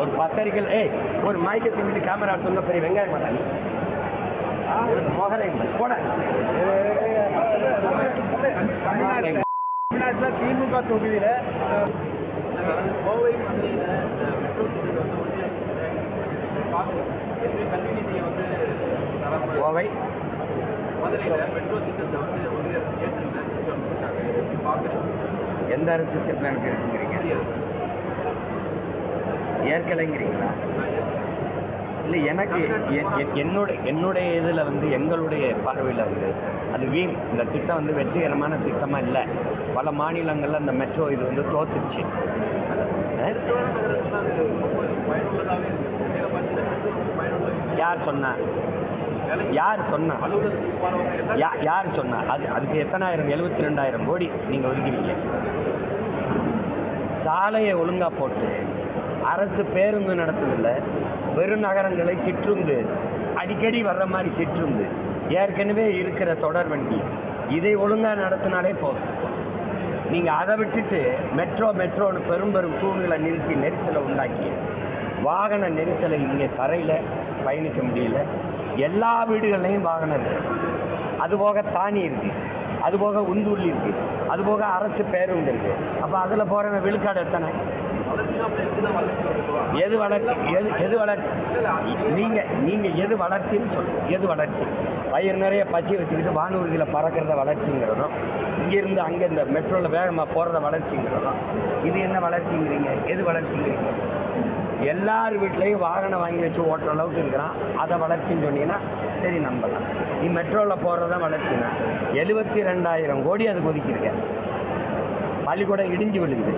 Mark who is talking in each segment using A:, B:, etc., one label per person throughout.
A: ஒரு பத்தரிக்கல் ஏய் ஒரு மைக்கை தூக்கிட்டு கேமரா எடுத்து பெரிய வெங்காயம் மாட்டாங்க. மோகனை போட
B: தமிழ்நாட்டில் திமுக தொகுதியில்
C: கோவை. மதுரையில் வந்து
A: கோவை
C: மதுரையில் மெட்ரோ திட்டத்தை வந்து ஒன்றிய
A: எந்த அரசு திட்டம் இருக்குங்கிறீங்க ஏற்கலைங்கிறீங்களா? இல்லை எனக்கு என்னோட என்னுடைய இதில் வந்து எங்களுடைய பார்வையில் வந்து அது வீண். இந்த திட்டம் வந்து வெற்றிகரமான திட்டமாக இல்லை. பல மாநிலங்களில் அந்த மெட்ரோ இது வந்து தோத்துருச்சு யார் சொன்னா? யார் சொன்னா? யா யார் சொன்னா? அது அதுக்கு எத்தனாயிரம்? எழுபத்தி ரெண்டாயிரம் கோடி நீங்கள் ஒதுக்குவீங்க சாலையை ஒழுங்காக போட்டு அரசு பேருந்து நடத்துதில்ல பெருநகரங்களை சிற்றுந்து அடிக்கடி வர்ற மாதிரி சிற்றுந்து ஏற்கனவே இருக்கிற தொடர் வண்டி இதை ஒழுங்காக நடத்தினாலே போதும். நீங்கள் அதை விட்டுட்டு மெட்ரோ மெட்ரோன்னு பெரும் பெரும் தூண்களை நிறுத்தி நெரிசலை உண்டாக்கி வாகன நெரிசலை இங்கே தரையில் பயணிக்க முடியல. எல்லா வீடுகள்லையும் வாகனம் இருக்குது அதுபோக தானி இருக்குது அதுபோக உந்தூர்லி இருக்குது அதுபோக அரசு பேருந்து இருக்குது அப்போ அதில் போகிறவன் விழுக்காடு எத்தனை? எது வளர்ச்சி? எது எது வளர்ச்சி? நீங்கள் நீங்கள் எது வளர்ச்சின்னு சொல்லுங்கள் எது வளர்ச்சி? வயிறு நிறைய பசி வச்சுக்கிட்டு வானூர்தியில் பறக்கிறத வளர்ச்சிங்கிறதும் இங்கேருந்து அங்கே இந்த மெட்ரோவில் வேகமாக போகிறத வளர்ச்சிங்கிறதும் இது என்ன வளர்ச்சிங்கிறீங்க? எது வளர்ச்சிங்கிறீங்க? எல்லார் வீட்லேயும் வாகனம் வாங்கி வச்சு ஓட்டுற அளவுக்கு இருக்கிறான். அதை வளர்ச்சின்னு சொன்னீங்கன்னா சரி நம்பலாம். நீ மெட்ரோவில் போகிறதா வளர்ச்சினா எழுபத்தி ரெண்டாயிரம் கோடி அதுக்கு ஒதுக்கியிருக்க. பள்ளிக்கூடம் இடிஞ்சு விழுந்து.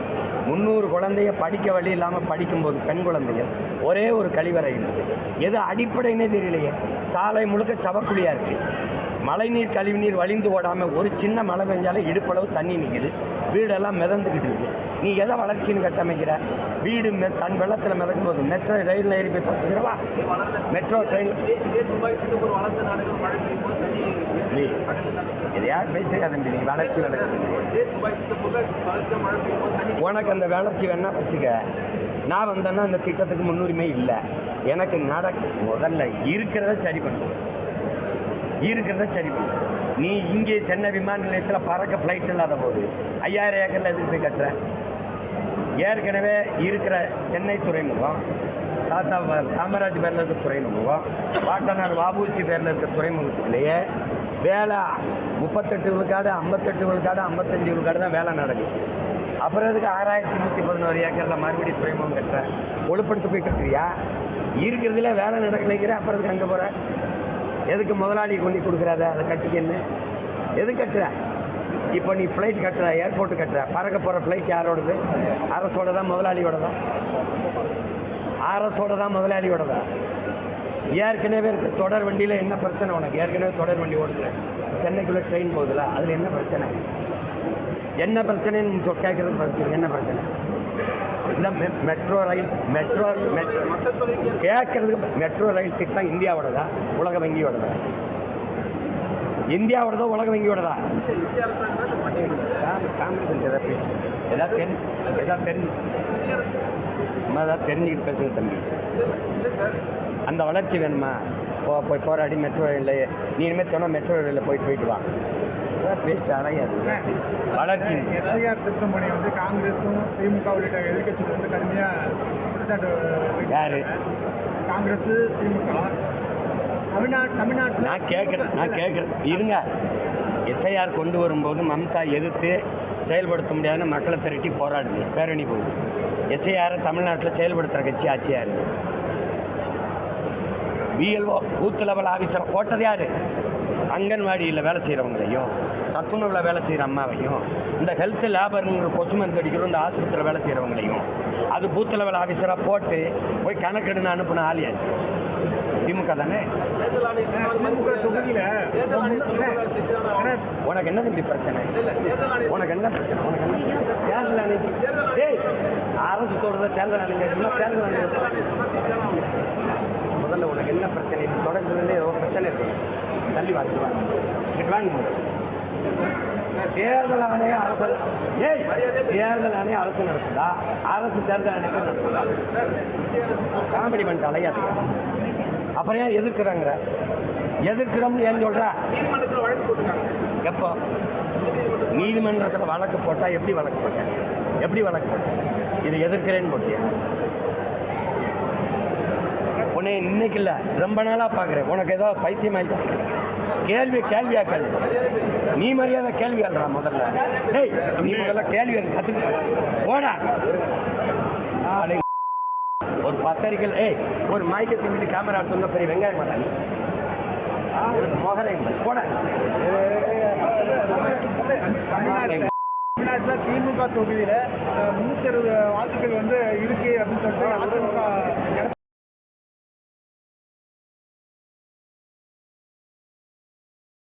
A: முந்நூறு குழந்தைய படிக்க வழி இல்லாமல் படிக்கும்போது பெண் குழந்தைகள் ஒரே ஒரு கழிவறை இருக்குது எது அடிப்படைன்னே தெரியலையே சாலை முழுக்க சவக்குழியாக இருக்குது மழைநீர் கழிவுநீர் வழிந்து ஓடாமல் ஒரு சின்ன மழை பெஞ்சாலே இடுப்பளவு தண்ணி நிற்குது வீடெல்லாம் மிதந்துக்கிட்டு இருக்கு. நீ எதை வளர்ச்சின்னு கட்டமைக்கிற? வீடு மெ தன் வெள்ளத்தில் மிதக்கும் போது மெட்ரோ ரயிலில் ஏறி போய் பத்துக்கிறவா மெட்ரோ ட்ரெயின்
C: இது யார் துபாய்
A: நீ வளர்ச்சி வளர்ச்சி. உனக்கு அந்த வளர்ச்சி வேணா வச்சுக்க. நான் வந்தேன்னா அந்த திட்டத்துக்கு முன்னுரிமை இல்லை. எனக்கு நட முதல்ல இருக்கிறத சரி பண்ணுவோம் இருக்கிறத சரி பண்ணு. நீ இங்கே சென்னை விமான நிலையத்தில் பறக்க ஃப்ளைட் இல்லாத போது ஐயாயிரம் ஏக்கரில் எதுக்கு போய் கட்டுற. ஏற்கனவே இருக்கிற சென்னை துறைமுகம் தாத்தா காமராஜ் பேரில் இருக்க துறைமுகம் பாட்டனார் வாபூசி பேரில் இருக்கிற துறைமுகத்துக்குள்ளேயே வேலை முப்பத்தெட்டு விழுக்காடு ஐம்பத்தெட்டு விழுக்காடு ஐம்பத்தஞ்சு விழுக்காடு தான் வேலை நடக்குது. அப்புறம் அதுக்கு ஆறாயிரத்தி நூற்றி பதினோரு ஏக்கரில் மறுபடியும் துறைமுகம் கட்டுற? ஒழுப்படுத்து போய் இருக்கிறியா? இருக்கிறதுல வேலை நடக்கலைங்கிற அப்புறம் அதுக்கு அங்கே போகிற எதுக்கு முதலாளி கொண்டு கொடுக்குறாத? அதை கட்டிக்கன்னு எது கட்டுற? இப்போ நீ ஃப்ளைட் கட்டுற ஏர்போர்ட்டு கட்டுற. பறக்க போகிற ஃப்ளைட் யாரோடது? அரசோட தான் முதலாளியோட தான் அரசோட தான் முதலாளியோட தான் ஏற்கனவே இருக்க தொடர் வண்டியில் என்ன பிரச்சனை உனக்கு? ஏற்கனவே தொடர் வண்டி ஓடுது சென்னைக்குள்ளே ட்ரெயின் போகுதுல. அதில் என்ன பிரச்சனை? என்ன பிரச்சனைன்னு கேட்குறது சொ- பிரச்சனை என்ன பிரச்சனை? இந்த மெ- மெட்ரோ ரயில் மெட்ரோ மெட்ரோ கேட்கறதுக்கு மெட்ரோ ரயில் திட்டம் இந்தியாவோடதா? உலக வங்கியோடதா இந்தியாவோடதா உலக வங்கியோடதா
C: இந்திய அரசாங்கம் தான் இதை
A: காங்கிரஸ் ஏதாவது ஏதாவது தெரிஞ்சு ஏதாவது நம்ம ஏதாவது தெரிஞ்சுக்கிட்டு பேசுங்க தம்பி. அந்த வளர்ச்சி வேணுமா? போ போய் போராடி மெட்ரோ ரயிலில் நீ இனிமேல் சொன்னால் மெட்ரோ ரயிலில் போயிட்டு போயிட்டு வா. பேச்சு அலையாது வளர்ச்சி.
B: எஸ்ஐஆர் திருத்தம் வந்து காங்கிரஸும் திமுக உள்ளிட்ட எதிர்க்கட்சிகள் வந்து கடுமையாக குற்றச்சாட்டு.
A: யாரு?
B: காங்கிரஸ் திமுக. தமிழ்நாடு தமிழ்நாட்டில்
A: நான் கேட்குறேன் நான் கேட்குறேன். இருங்க. எஸ்ஐஆர் கொண்டு வரும்போது மம்தா எதிர்த்து செயல்படுத்த முடியாதுன்னு மக்களை திரட்டி போராடுது. பேரணி போகுது. எஸ்ஐஆரை தமிழ்நாட்டில் செயல்படுத்துகிற கட்சி ஆட்சியாக இருக்கு? பிஎல்ஓ பூத் லெவல் ஆஃபீஸரை போட்டது யார்? அங்கன்வாடியில் வேலை செய்கிறவங்களையும் சத்துணவில் வேலை செய்கிற அம்மாவையும் இந்த ஹெல்த் லேபருங்கிற கொசு மருந்து அடிக்கிறோம் இந்த ஆஸ்பத்திரியில் வேலை செய்கிறவங்களையும் அது பூத் லெவல் ஆஃபீஸராக போட்டு போய் கணக்கெடுன்னு அனுப்பின ஆலியா திமுக தானே? உனக்கு என்ன தம்பி பிரச்சனை? உனக்கு என்ன பிரச்சனை? உனக்கு என்ன தேர்தல் ஆணையம். டேய் அரசு சொல்றத தேர்தல் ஆணையம் தேர்தல் ஆணையம் முதல்ல உனக்கு என்ன பிரச்சனை? தொடர்ந்து பிரச்சனை இருக்கு. தள்ளி வாங்க வாங்க இங்கிட்டு வாங்க. தேர்தல் ஆணையம் அரசு ஏய் தேர்தல் ஆணையம் அரசு நடத்துதா? அரசு தேர்தல் ஆணையம் நடத்துதா? காமெடி பண்ணிட்டு அலையாது அப்புறம் ஏன் எதிர்க்கிறாங்கிற எதிர்க்கிறோம்னு ஏன் சொல்ற? எப்போ? நீதிமன்றத்தில் வழக்கு போட்டால் எப்படி வழக்கு போட்டேன்? எப்படி வழக்கு போட்டேன்? இது எதிர்க்கிறேன்னு போட்டியா? உன்னை இன்னைக்கு இல்லை ரொம்ப நாளாக பார்க்குறேன் உனக்கு ஏதோ பைத்தியம் ஆயிடுச்சு கேள்வி கேள்வி நீ மரியாதை கேள்வி ஆள்றா முதல்ல. டேய் நீ முதல்ல கேள்வி கற்றுக்க போடா. ஒரு பத்திரிக்கை ஏய் ஒரு மைக்கை தூக்கிட்டு கேமரா எடுத்து பெரிய வெங்காயம் மாட்டா நீ. ஆ, மொகரை போட.
B: தமிழ்நாட்டில் திமுக தொகுதியில் முன்னூற்றி அறுபது வாக்குகள் வந்து இருக்கு அப்படின்னு சொல்லிட்டு அதிமுக